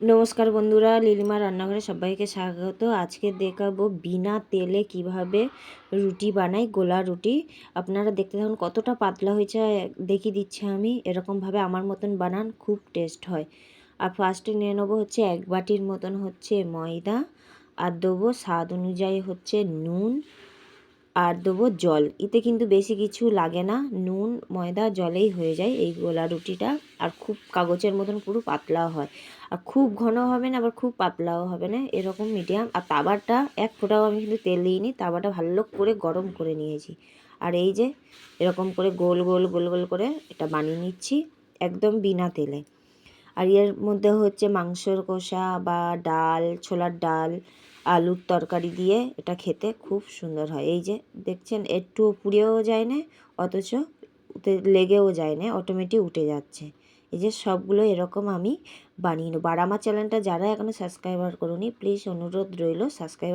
নমস্কার বন্ধুরা, লিলিমা রান্নাঘরে সবাইকে স্বাগত। আজকে দেখাবো বিনা তেলে কীভাবে রুটি বানাই, গোলা রুটি। আপনারা দেখতে থাকুন কতটা পাতলা হয়েছে, দেখিয়ে দিচ্ছি আমি। এরকমভাবে আমার মতন বানান, খুব টেস্ট হয়। আর ফার্স্টে নিয়ে নেব হচ্ছে এক বাটির মতন হচ্ছে ময়দা। আর দেবো স্বাদ অনুযায়ী হচ্ছে নুন। আর দেবো জল। এতে কিন্তু বেশি কিছু লাগে না। নুন, ময়দা, জলেই হয়ে যায় এই গোলা রুটিটা। আর খুব কাগজের মতন পুরো পাতলাও হয়। আর খুব ঘন হবে না, আবার খুব পাতলাও হবে না। এরকম মিডিয়াম। আর তাবাটা এক ফোঁটাও আমি কিন্তু তেল দিইনি। তাবাটা ভালো করে গরম করে নিয়েছি। আর এই যে এরকম করে গোল গোল গোল গোল করে এটা বানিয়ে নিচ্ছি একদম বিনা তেলে। আর এর মধ্যে হচ্ছে মাংসর কষা বা ডাল, ছোলার ডাল আলুর তরকারি দিয়ে এটা খেতে খুব সুন্দর হয়। এই যে দেখছেন একটু পুড়েও যায় না, অথচ লেগেও যায় না অটোমেটিক উঠে যাচ্ছে। এই যে সবগুলো এরকম আমি বানিয়ে নেব। আর আমার চ্যানেলটা যারা এখনও সাবস্ক্রাইবার করুনি প্লিজ অনুরোধ রইল সাবস্ক্রাইব